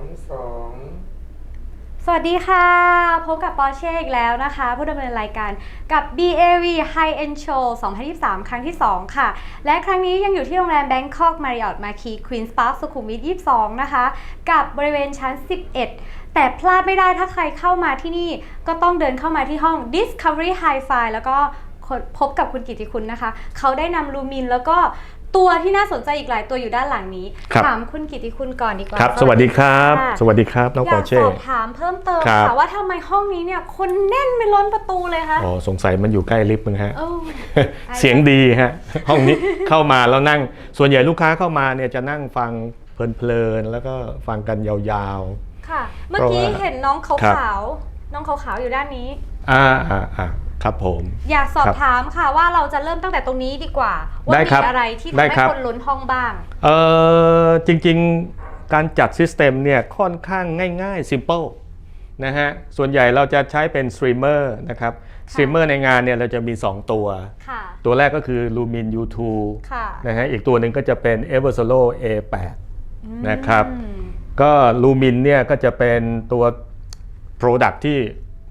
ามสองสวัสดีค่ะ พบกับปอเช่อีกแล้วนะคะ ผู้ดำเนินรายการกับ BAV High End Show 2023 ครั้งที่ 2 ค่ะ และครั้งนี้ยังอยู่ที่โรงแรม Bangkok Marriott Marquis Queen's Park สุขุมวิท 22 นะคะ กับบริเวณชั้น 11 แต่พลาดไม่ได้ถ้าใครเข้ามาที่นี่ ก็ต้องเดินเข้ามาที่ห้อง Discovery Hi-Fi แล้วก็พบกับคุณกิติคุณนะคะ เขาได้นำลูมินแล้วก็ ตัวที่น่าสนใจอีกหลายตัวอยู่ด้านหลังนี้ ครับ ถามคุณกิติคุณก่อนดีกว่าครับสวัสดีครับะสวัสดีครับน้องอปอยากเช่ สอบถามเพิ่มเติมครับ ค่ะว่าทำไมห้องนี้เนี่ยคนแน่นไม่ล้นประตูเลยคะอ๋อสงสัยมันอยู่ใกล้ลิฟต์มั้งฮะ เออ เสียงดีฮะ ห้องนี้เข้ามาแล้วนั่ง ส่วนใหญ่ลูกค้าเข้ามาเนี่ยจะนั่งฟังเพลินๆแล้วก็ฟังกันยาว ค่ะ เมื่อกี้เพราะว่าเห็นน้องขาครับวๆน้องขาวๆอยู่ด้านนี้ ๆอ่าอ่าอ่า ครับผม อยากสอบครับถามค่ะว่าเราจะเริ่มตั้งแต่ตรงนี้ดีกว่า ว่าได้มีครับอะไรที่ทำได้ให้ครับ คนล้นห้องบ้าง เอ่อจริงๆการจัดซิสเต็มเนี่ยค่อนข้างง่ายๆ simple นะฮะส่วนใหญ่เราจะใช้เป็นสตรีมเมอร์นะครับสตรีมเมอร์ในงานเนี่ยเราจะมี 2 ตัว ค่ะ ตัวแรกก็คือ Lumin U2 ค่ะนะฮะอีกตัวหนึ่งก็จะเป็น Eversolo A8 นะครับ อืม ก็ลูมินเนี่ยก็จะเป็นตัว Product ที่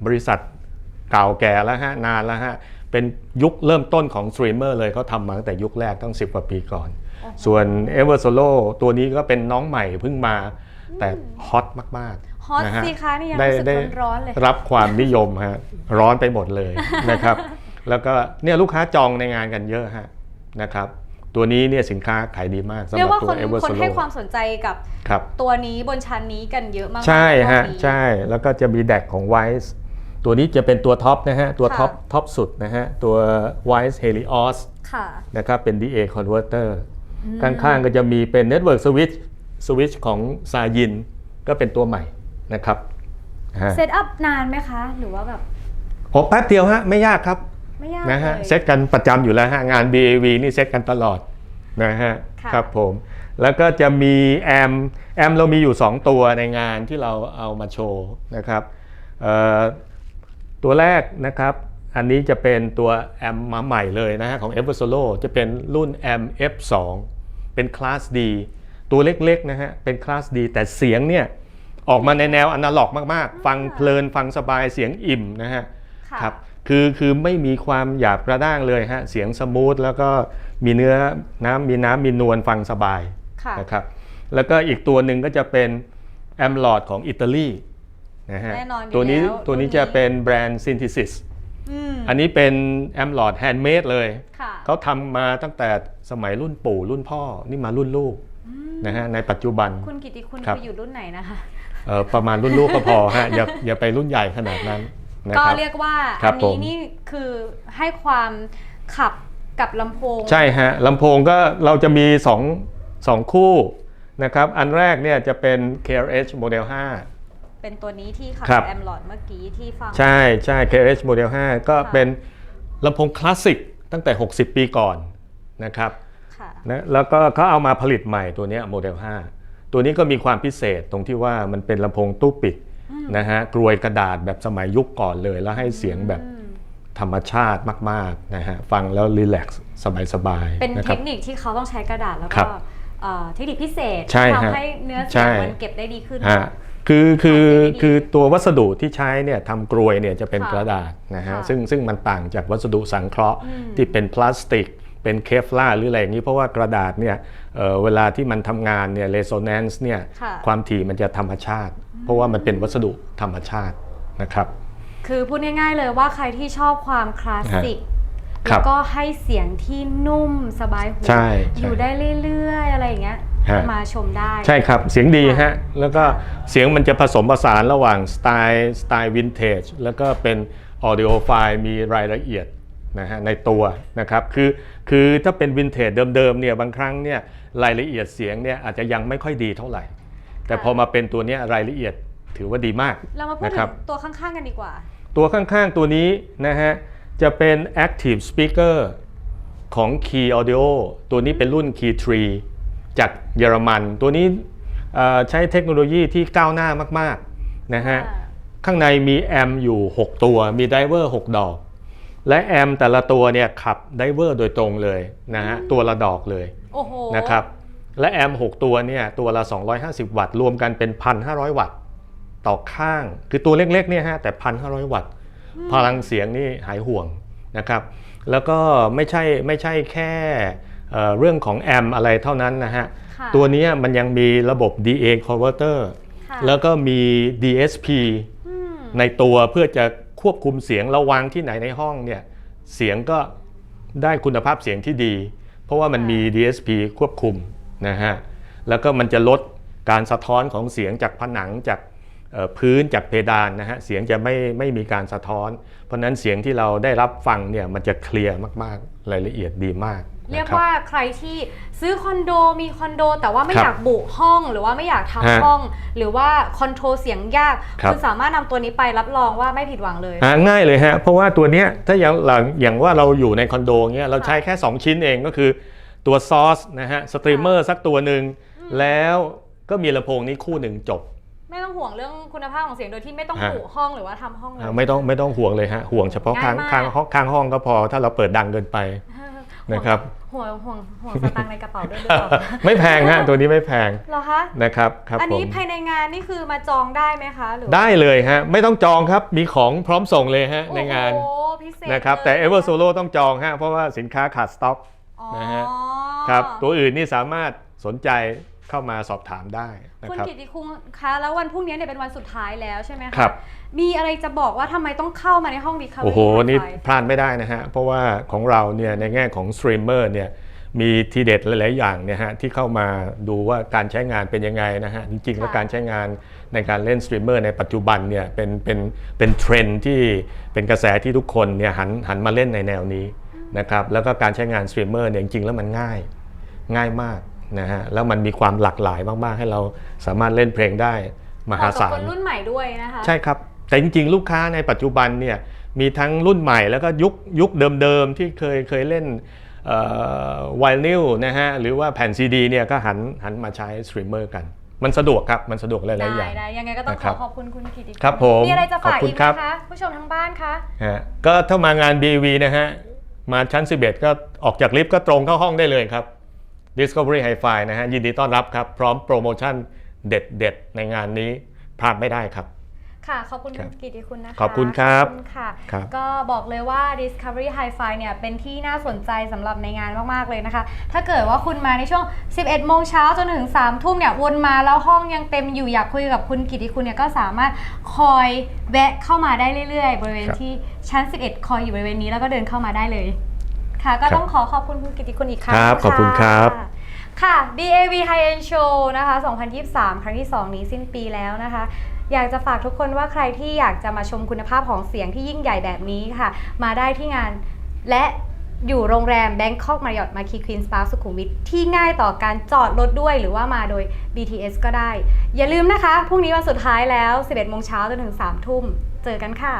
บริษัท เก่าแก่แล้วฮะนานแล้วฮะเป็นยุคเริ่มต้นของสตรีมเมอร์เลยเขาทำมาตั้งแต่ยุคแรกตั้ง 10 กว่าปีก่อน ส่วน e v e r Solo ตัวนี้ก็เป็นน้องใหม่เพิ่งมาแต่ฮอตมากๆฮอตนะฮะสิคะนี่ยังได้รู้สึกได้ร้อนๆเลย รับความนิยมฮะร้อนไปหมดเลยนะครับ แล้วก็เนี่ยลูกค้าจองในงานกันเยอะฮะนะครับ ตัวนี้เนี่ยสินค้าขายดีมากสำหเรียรักบว่าตัควน e v e r คน Solo ให้ความสนใจกับครับ ตัวนี้บนชั้นนี้กันเยอะมากๆใช่ฮะ รอบนี้ ใช่แล้วก็จะมีแดกของ Wise ตัวนี้จะเป็นตัวท็อปนะฮะ ตัวค่ะท็อปท็อปสุดนะฮะ ตัว Wise Helios ค่ะนะครับเป็น DA converter ข้างๆก็จะมีเป็น Network Switch Switch ของซายินก็เป็นตัวใหม่นะครับฮะเซตอัพนานไหมคะ หรือว่าแบบโอ้แป๊บเดียวฮะ ไม่ยากครับไม่ยากนะฮะเลยเซตกันประจำอยู่แล้วฮะ งาน BAV นี่เซตกันตลอดนะฮะค่ะครับผม แล้วก็จะมีแอมแอมเรามีอยู่ 2 ตัวในงานที่เราเอามาโชว์นะครับเอ่อ ตัวแรกนะครับ อันนี้จะเป็นตัวแอมมาใหม่เลยนะฮะของ e v e r Solo จะเป็นรุ่น M F2 เป็นคลาส D ตัวเล็กๆนะฮะเป็นคลาส D แต่เสียงเนี่ยออกมาในแนวอนาล็อกมากๆ ฟังเพลินฟังสบายเสียงอิ่มนะฮะค่ะครับคือคือไม่มีความหยาบกระด้างเลยฮะเสียงสมูทแล้วก็มีเนื้อน้ำมีน้ำมีนวลฟังสบายค่ะนะครับแล้วก็อีกตัวหนึ่งก็จะเป็นแอมลอดของอิตาลี นะฮะแน่นอนอยู่ตัวนี้แล้วตัวนี้รุ่นนี้จะเป็นแบรนด์ Synthesis อืมอันนี้เป็นแอมลอดแฮนด์เมดเลย ค่ะเขาทำมาตั้งแต่สมัยรุ่นปู่รุ่นพ่อนี่มารุ่นลูกนะฮะในปัจจุบัน คุณกิติคุณครับไปอยู่รุ่นไหนนะคะ เอ่อประมาณรุ่นลูกก็พอฮะอย่าอย่าไปรุ่นใหญ่ขนาดนั้นนะก็ครับ เรียกว่าครัอับนผนี้ม นี่คือให้ความขับกับลำโพง ใช่ฮะลำโพงก็เราจะมี2 2คู่นะครับ อันแรกเนี่ยจะเป็น KRH Model เป็นตัวนี้ที่ขับครับ แอมลอดเมื่อกี้ที่ฟัง5ใช่ใช่ KRH Model 5 ก็ค่ะ เป็นลำโพงคลาสสิกตั้งแต่ 60 ปีก่อนนะครับค่ะนะแล้วก็เขาเอามาผลิตใหม่ตัวเนี้โมเดล5ตัวนี้ก็มีความพิเศษตรงที่ว่ามันเป็นลำโพงตู้ปิดนะฮะกรวยกระดาษแบบสมัยยุคก่อนเลย แล้วให้เสียงแบบอืมธรรมชาติมากๆนะฮะฟังแล้วรีแลกซ์สบายๆเป็นนะเทครับ คนิคที่เขาต้องใช้กระดาษแล้วครัก็บเอ่อเทคนิคพิเศษใช่ที่ฮะทำให้เนื้อใช่เสียงมันเก็บได้ดีขึ้น ฮะ คือคือขายได้ดีคือตัววัสดุที่ใช้เนี่ยทำกรวยเนี่ยจะเป็นค่ะกระดาษนะฮะค่ะซึ่งซึ่งมันต่างจากวัสดุสังเคราะห์อืมที่เป็นพลาสติก เป็นเคฟลาร์หรืออะไรอย่างนี้เพราะว่ากระดาษเนี่ยเอ่อเวลาที่มันทำงานเนี่ยเรโซแนนซ์เนี่ยค่ะความถี่มันจะธรรมชาติ เพราะว่ามันเป็นวัสดุธรรมชาตินะครับ คือพูดง่ายๆเลยว่าใครที่ชอบความคลาสสิก ครัแล้บวก็ให้เสียงที่นุ่มสบายหูใช่ใช่อยู่ได้เรื่อยๆ อะไรอย่างเงี้ยฮะ มาชมได้ ใช่ครับเสียงดีค่ะฮะแล้วก็เสียงมันจะผสมผสานระหว่างสไตล์สไตล์วินเทจแล้วก็เป็นออดิโอไฟล์มีรายละเอียดนะฮะในตัวนะครับคือคือถ้าเป็นวินเทจเดิมๆเนี่ยบางครั้งเนี่ยรายละเอียดเสียงเนี่ยอาจจะยังไม่ค่อยดีเท่าไหร่ แต่พอมาเป็นตัวเนี้ยรายละเอียดถือว่าดีมากเรามาพูดนะถึครับ งตัวข้างๆกันดีกว่า ตัวข้างๆตัวนี้นะฮะ จะเป็น Active Speaker ของ Key Audio ตัวนี้เป็นรุ่น Key 3 จากเยอรมัน ตัวนี้เอ่อใช้เทคโนโลยีที่ก้าวหน้ามากๆนะฮะค่ะข้างในมีแอมอยู่ 6 ตัว มีไดเวอร์ 6 ดอก และแอมแต่ละตัวเนี่ยขับไดเวอร์โดยตรงเลยนะฮะตัวละดอกเลยโอ้โหนะครับและแอมป์6ตัวเนี่ยตัวละ 250 วัตต์ รวมกันเป็น 1,500 วัตต์ ต่อข้าง คือตัวเล็กๆเนี่ยฮะแต่ 1,500 วัตต์ พลังเสียงนี่หายห่วงนะครับ แล้วก็ไม่ใช่ไม่ใช่แค่เอ่อเรื่องของแอมป์อะไรเท่านั้นนะฮะค่ะตัวเนี้ยมันยังมีระบบ DA converter ค่ะแล้วก็มี DSP อืมในตัวเพื่อจะควบคุมเสียงระวางที่ไหนในห้องเนี่ยเสียงก็ได้คุณภาพเสียงที่ดี เพราะว่ามันมี DSP ควบคุมนะฮะ แล้วก็มันจะลดการสะท้อนของเสียงจากผนังจากเอ่อ พื้นจากเพดานนะฮะเสียงจะไม่ไม่มีการสะท้อน เพราะฉะนั้นเสียงที่เราได้รับฟังเนี่ยมันจะเคลียร์มากๆรายละเอียดดีมากเรียกนะครับว่าใครที่ซื้อคอนโดมีคอนโด แต่ว่าไม่ครับอยากบุห้องหรือว่าไม่อยากฮะทำห้อง หรือว่าคอนโทรลเสียงยากครับณสามารถนำตัวนี้ไปรับรองว่าไม่ผิดหวังเลยหาง่ายเลยฮะเพราะว่าตัวเนี้ยถ้าอย่างหลังอย่างว่าเราอยู่ในคอนโดเงี้ยเราใช้แค่ 2 ชิ้นเองก็คือตัวซอสนะฮะสตรีมเมอร์สักตัวหนึ่งแล้วก็มีลำโพงนี้คู่หนึ่งจบ ไม่ต้องห่วงเรื่องคุณภาพของเสียงโดยที่ไม่ต้องฮะบุห้องหรือว่าทำห้องเลยอ่าไม่ต้องไม่ต้องห่วงเลยฮะห่วงเฉพาะข้างง่ายมากข้างห้องข้างห้องก็พอถ้าเราเปิดดังเกินไปนะครับห่วงห่วงห่วงสตางค์ในกระเป๋าด้วยหรือเปล่าไม่แพงฮะตัวนี้ไม่แพงเหรอคะนะครับครับอันผนี้มภายในงานนี่คือมาจองได้ไหมคะหรือว่าได้เลยฮะไม่ต้องจองครับมีของพร้อมส่งเลยฮะในงานโอ้โหพิเศษนะครับแต่ลย Ever Solo ต้องจองฮะเพราะว่าสินค้าขาดสต็อกอ๋อนะฮะครับตัวอื่นนี่สามารถสนใจ เข้ามาสอบถามได้นะคุณครับ กิติคุงคะแล้ววันพรุ่งนี้เนี่ยเป็นวันสุดท้ายแล้วใช่ไหมคะครับ มีอะไรจะบอกว่าทำไมต้องเข้ามาในห้องดีคาโอ้โหนี่พลาดไม่ได้นะฮะ เพราะว่าของเราเนี่ยในแง่ของสตรีมเมอร์เนี่ยมีทีเด็ดหลาย ๆ อย่างเนี่ยฮะที่เข้ามาดูว่าการใช้งานเป็นยังไงนะฮะ จริง ๆ แล้วการใช้งานในการเล่นสตรีมเมอร์ในปัจจุบันเนี่ยเป็นเป็นเป็นเทรนด์ที่เป็นกระแสที่ทุกคนเนี่ยหันหันมาเล่นในแนวนี้นะครับแล้วก็การใช้งานสตรีมเมอร์เนี่ยจริง ๆ แล้วมันง่ายง่ายมาก นะฮะแล้วมันมีความหลากหลายมากๆ ให้เราสามารถเล่นเพลงได้มเหมาะหากับศาคลนรุ่นใหม่ด้วยนะคะใช่ครับ แต่จริงๆ ลูกค้าในปัจจุบันเนี่ยมีทั้งรุ่นใหม่แล้วก็ยุคยุคเดิมๆ ที่เคยเคยเล่นไวนิลนะฮะหรือว่าแผ่นซีดีเนี่ยก็หันหันมาใช้สตรีมเมอร์กัน มันสะดวกครับมันสะดวกหลายๆอได้ย่างได้ยังไงก็ต้องนะขครัอบขอบคุณคุณกิติครับผมมีอะไรจะฝากขอบคุอีณกคไหรัมบคะผู้ชมทางบ้านคะฮะก็ถ้ามางาน BV นะฮะมาชั้น 11 ก็ออกจากลิฟต์ก็ตรงเข้าห้องได้เลยครับ Discovery Hi-Fi นะฮะยินดีต้อนรับครับ พร้อมโปรโมชั่นเด็ดๆ ในงานนี้พลาดไม่ได้ครับ ค่ะ ขอบคุณครับคุณกิติคุณนะคะขอบคุณครับขอณค่ะ ครับ ก็บอกเลยว่า Discovery Hi-Fi เนี่ยเป็นที่น่าสนใจสำหรับในงานมาก ๆ เลยนะคะ ถ้าเกิดว่าคุณมาในช่วง 11 โมงเช้าจนถึง 3 ทุ่มเนี่ย วนมาแล้วห้องยังเต็มอยู่อยากคุยกับคุณกิติคุณเนี่ยก็สามารถคอยแวะเข้ามาได้เรื่อย ๆ บริเวณครับ ที่ชั้น 11 คอยอยู่บริเวณนี้แล้วก็เดินเข้ามาได้เลย ค่ะ ก็ครับต้องขอขอบคุณคุณกิติคุณอีกครั้งครับขอบคุณครับะค่ะ BAV High End Show นะคะ 2023 ครั้งที่ 2 นี้สิ้นปีแล้วนะคะอยากจะฝากทุกคนว่าใครที่อยากจะมาชมคุณภาพของเสียงที่ยิ่งใหญ่แบบนี้ค่ะ มาได้ที่งานและอยู่โรงแรม Bangkok Marriott Marquis Queen's Park สุขุมวิทที่ง่ายต่อการจอดรถด้วยหรือว่ามาโดย BTS ก็ได้ อย่าลืมนะคะ พรุ่งนี้วันสุดท้ายแล้ว 11โมงเช้าจนถึง 3 ทุ่ม เจอกันค่ะ